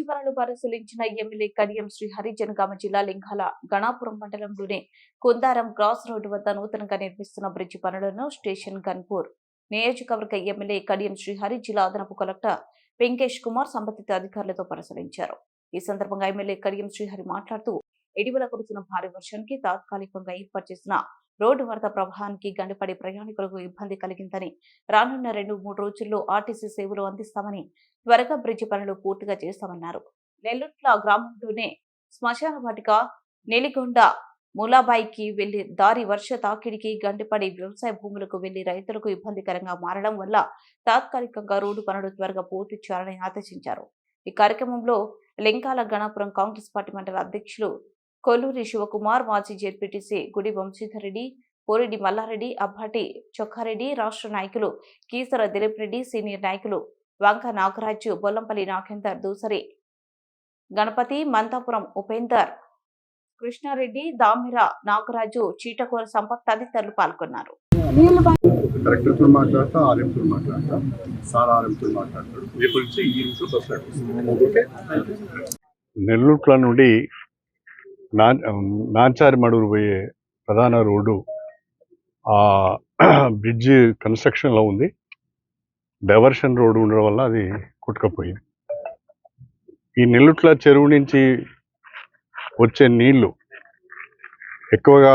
పనులను పరిశీలించిన ఎమ్మెల్యే కడియం శ్రీ హరిజనగామ జిల్లా లింగాల గణాపురం మండలంలోని కుందారం క్రాస్ రోడ్డు వద్ద నూతనంగా నిర్మిస్తున్న బ్రిడ్జి పనులను స్టేషన్ గన్పూర్ నియోజకవర్గ ఎమ్మెల్యే కడియం శ్రీహరి జిల్లా అదనపు కలెక్టర్ వెంకటేష్ కుమార్ సంబంధిత అధికారులతో పరిశీలించారు. ఈ సందర్భంగా ఎమ్మెల్యే కడియం శ్రీహరి మాట్లాడుతూ ఇటీవల కురిసిన భారీ వర్షానికి తాత్కాలికంగా ఏర్పాటు చేసిన రోడ్డు వరద ప్రవాహానికి గండిపడి ప్రయాణికులకు ఇబ్బంది కలిగిందని రానున్న రెండు మూడు రోజుల్లో ఆర్టీసీ సేవలు అందిస్తామని త్వరగా బ్రిడ్జి పనులు పూర్తిగా చేస్తామన్నారు. నెల్లుట్ల గ్రామంలోనే శ్మశాన వాటిక నెలిగొండ ములాబాయికి వెళ్ళి దారి వర్ష తాకిడికి గండిపడి వ్యవసాయ భూములకు వెళ్ళి రైతులకు ఇబ్బందికరంగా మారడం వల్ల తాత్కాలికంగా రోడ్డు పనులు త్వరగా పూర్తి చేయాలని ఆదేశించారు. ఈ కార్యక్రమంలో లింకాల గణాపురం కాంగ్రెస్ పార్టీ మండల అధ్యక్షులు కొల్లూరి శివకుమార్ మాజీ జెడ్పీటీసీ గుడి వంశీధర్ రెడ్డి పోరెడ్డి మల్లారెడ్డి అబ్బాటి చొక్కారెడ్డి రాష్ట్ర నాయకులు కీసర దిలీప్ రెడ్డి సీనియర్ నాయకులు వంక నాగరాజు బొల్లంపల్లి నాగేందర్ దూసరి గణపతి మంతాపురం ఉపేందర్ కృష్ణారెడ్డి దామిర నాగరాజు చీటకూర సంపత్ తదితరులు పాల్గొన్నారు. కలెక్టర్తో మాట్లాడతా ఆర్ఎంతో మాట్లాడతా సార్ ఆర్ఎంతో మాట్లాడతాడు. రేపు నుంచి ఈ నుంచి బస్ నడుస్తుంది. ఓకే? నెల్లూట్ల నుండి నాంచారి మడూరు పోయే ప్రధాన రోడ్డు ఆ బ్రిడ్జ్ కన్స్ట్రక్షన్లో ఉంది. డైవర్షన్ రోడ్డు ఉండడం వల్ల అది కుట్టుకపోయింది. ఈ నెల్లుట్ల చెరువు నుంచి వచ్చే నీళ్ళు ఎక్కువగా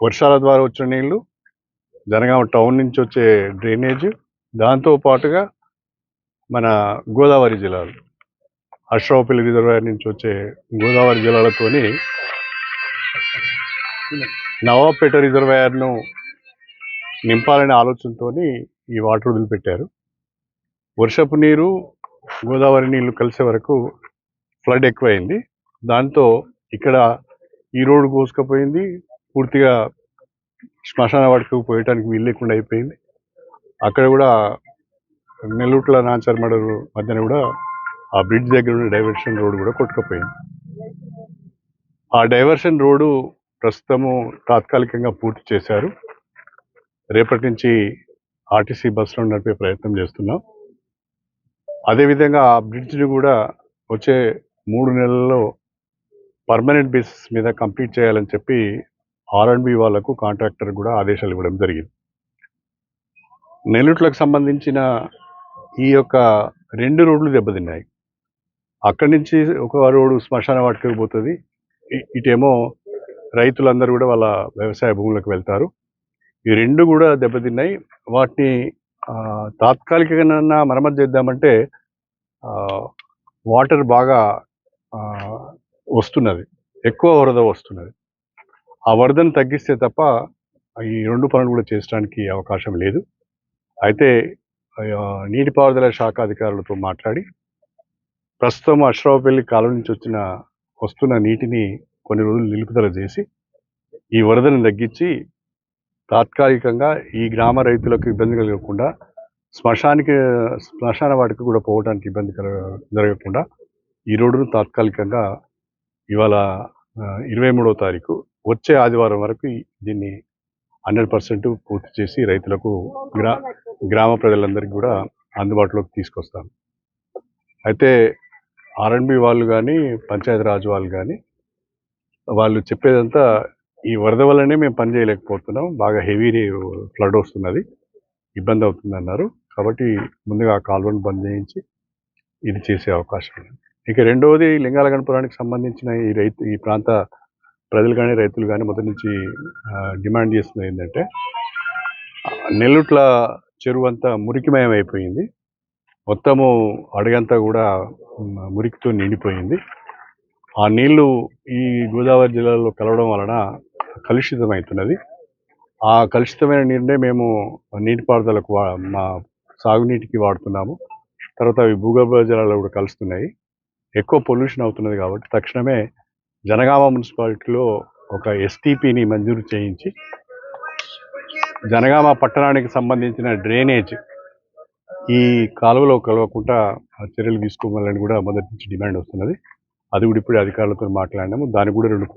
వర్షాల ద్వారా వచ్చే నీళ్ళు జనగామ టౌన్ నుంచి వచ్చే డ్రైనేజ్ దాంతో పాటుగా మన గోదావరి జిల్లాలు. అశ్రావపల్లి రిజర్వాయర్ నుంచి వచ్చే గోదావరి జిల్లాలతోని నవాబేట రిజర్వాయర్ను నింపాలనే ఆలోచనతో ఈ వాటర్ వదిలిపెట్టారు. వర్షపు నీరు గోదావరి నీళ్ళు కలిసే వరకు ఫ్లడ్ ఎక్కువైంది. దాంతో ఇక్కడ ఈ రోడ్డు కోసుకపోయింది. పూర్తిగా శ్మశాన వాటికి పోయటానికి వీలు లేకుండా అయిపోయింది. అక్కడ కూడా నెల్లూట్ల నాంచర్మడరు మధ్యన కూడా ఆ బ్రిడ్జ్ దగ్గర ఉన్న డైవర్షన్ రోడ్ కూడా కొట్టుకుపోయింది. ఆ డైవర్షన్ రోడ్డు ప్రస్తుతము తాత్కాలికంగా పూర్తి చేశారు. రేపటి నుంచి ఆర్టీసీ బస్సులో నడిపే ప్రయత్నం చేస్తున్నాం. అదేవిధంగా ఆ బ్రిడ్జ్ని కూడా వచ్చే మూడు నెలల్లో పర్మనెంట్ బేసిస్ మీద కంప్లీట్ చేయాలని చెప్పి ఆర్ అండ్ బి వాళ్ళకు కాంట్రాక్టర్ కూడా ఆదేశాలు ఇవ్వడం జరిగింది. నెల్లూట్లకు సంబంధించిన ఈ యొక్క రెండు రోడ్లు దెబ్బతిన్నాయి. అక్కడి నుంచి ఒక రోడ్డు శ్మశాన వాటికి పోతుంది ఇటేమో రైతులందరూ కూడా వాళ్ళ వ్యవసాయ భూములకు వెళ్తారు. ఈ రెండు కూడా దెబ్బతిన్నాయి. వాటిని తాత్కాలికంగా మరమ్మతు చేద్దామంటే వాటర్ బాగా వస్తున్నది. ఎక్కువ వరద వస్తున్నది. ఆ వరదను తగ్గిస్తే తప్ప ఈ రెండు పనులు కూడా చేయడానికి అవకాశం లేదు. అయితే నీటిపారుదల శాఖ అధికారులతో మాట్లాడి ప్రస్తుతం అశ్రావపల్లి కాలం నుంచి వచ్చిన వస్తున్న నీటిని కొన్ని రోజులు నిలుపుదల చేసి ఈ వరదను తగ్గించి తాత్కాలికంగా ఈ గ్రామ రైతులకు ఇబ్బంది కలగకుండా శ్మశానికి శ్మశాన వాటికి కూడా పోవడానికి ఇబ్బంది కల జరగకుండా ఈ రోడ్డును తాత్కాలికంగా ఇవాళ ఇరవై మూడవ తారీఖు వచ్చే ఆదివారం వరకు దీన్ని హండ్రెడ్ పర్సెంట్ పూర్తి చేసి రైతులకు గ్రా గ్రామ ప్రజలందరికీ కూడా అందుబాటులోకి తీసుకొస్తాం అయితే ఆర్ఎండ్బి వాళ్ళు కానీ పంచాయతీరాజ్ వాళ్ళు కానీ వాళ్ళు చెప్పేదంతా ఈ వరద వల్లనే మేము పని చేయలేకపోతున్నాం. బాగా హెవీ ఫ్లడ్ వస్తున్నది. ఇబ్బంది అవుతుంది అన్నారు కాబట్టి ముందుగా ఆ కాలువను బంద్ చేయించి ఇది చేసే అవకాశం ఉంది. ఇక రెండవది లింగాల గణపురానికి సంబంధించిన ఈ రైతు ఈ ప్రాంత ప్రజలు కానీ రైతులు కానీ మొదటి నుంచి డిమాండ్ చేస్తున్నది ఏంటంటే నెల్లుట్ల చెరువు అంతా మురికిమయం అయిపోయింది మొత్తము అడగంతా కూడా మురికితో నిండిపోయింది. ఆ నీళ్ళు ఈ గోదావరి జిల్లాలో కలవడం వలన కలుషితమవుతున్నది ఆ కలుషితమైన నీరునే మేము నీటిపారుదలకు వా మా సాగునీటికి వాడుతున్నాము. తర్వాత అవి భూగర్భ జలాలు కూడా కలుస్తున్నాయి. ఎక్కువ పొల్యూషన్ అవుతున్నది కాబట్టి తక్షణమే జనగామ మున్సిపాలిటీలో ఒక ఎస్టీపీని మంజూరు చేయించి జనగామ పట్టణానికి సంబంధించిన డ్రైనేజ్ ఈ కాలువలో కలవకుండా చర్యలు తీసుకోవాలని కూడా మొదటి నుంచి డిమాండ్ వస్తున్నది. అది కూడా ఇప్పుడు అధికారులతో మాట్లాడినాము. దానికి కూడా రెండు కోట్ల